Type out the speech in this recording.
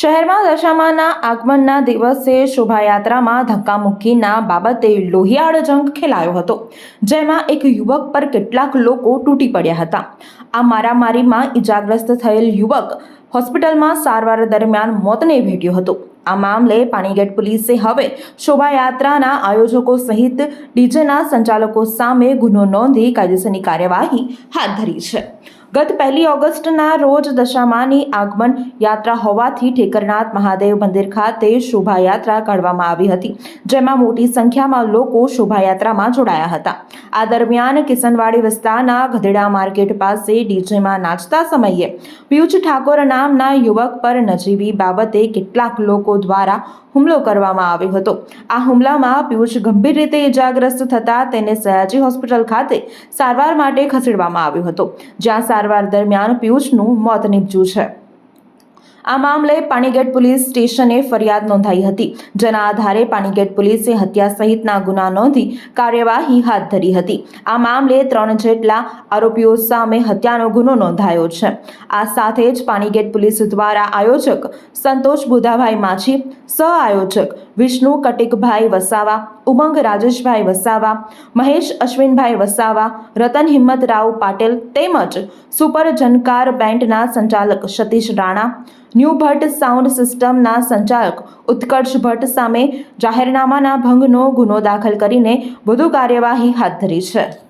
શહેરમાં દશામાના આગમનના દિવસે શોભાયાત્રામાં ધક્કામુક્કીના બાબતે લોહિયાળ જંગ ખેલાયો હતો, જેમાં એક યુવક પર કેટલાક લોકો તૂટી પડ્યા હતા. આ મારામારીમાં ઈજાગ્રસ્ત થયેલ યુવક હોસ્પિટલમાં સારવાર દરમિયાન મોતને ભેટ્યો હતો. આ મામલે પાણીગેટ પોલીસે હવે શોભાયાત્રાના આયોજકો સહિત ડીજેના સંચાલકો સામે ગુનો નોંધી કાયદેસરની કાર્યવાહી હાથ ધરી છે. ગત પહેલી ઓગસ્ટના રોજ દશામાની આગમન યાત્રા હોવાથી ઠેકરનાથ મહાદેવ મંદિર ખાતે શોભાયાત્રા કાઢવામાં આવી હતી, જેમાં મોટી સંખ્યામાં લોકો શોભાયાત્રામાં જોડાયા હતા. આ દરમિયાન કિસનવાડી વિસ્તારના ગધેડા માર્કેટ પાસે ડીજેમાં નાચતા સમયે પિયુષ ઠાકોર નામના યુવક પર નજીવી બાબતે કેટલાક લોકો દ્વારા હુમલો કરવામાં આવ્યો હતો. આ હુમલામાં પિયુષ ગંભીર રીતે ઇજાગ્રસ્ત થતા તેને સયાજી હોસ્પિટલ ખાતે સારવાર માટે ખસેડવામાં આવ્યો હતો, જ્યાં સારવાર દરમિયાન પિયુષનું મોત નીપજ્યું છે. આ મામલે પાણીગેટ પોલીસ સ્ટેશને ફરિયાદ નોંધાઈ હતી, જેના આધારે પાણીગેટ પોલીસે હત્યા સહિતના ગુના નોંધી કાર્યવાહી હાથ ધરી હતી. આ મામલે ત્રણ જેટલા આરોપીઓ સામે હત્યાનો ગુનો નોંધાયો છે. આ સાથે જ પાણીગેટ પોલીસ દ્વારા આયોજક સંતોષ બુધાભાઈ માછી સહ આયોજક વિષ્ણુ, કટિકભાઈ વસાવા, ઉમંગ રાજેશભાઈ વસાવા, મહેશ અશ્વિનભાઈ વસાવા, રતન હિંમતરાવ પાટેલ તેમજ સુપર જનકાર બેન્ડના સંચાલક સતીશ રાણા, ન્યૂ ભટ્ટ સાઉન્ડ સિસ્ટમના સંચાલક ઉત્કર્ષ ભટ્ટ સામે જાહેરનામાના ભંગનો ગુનો દાખલ કરીને વધુ કાર્યવાહી હાથ ધરી છે.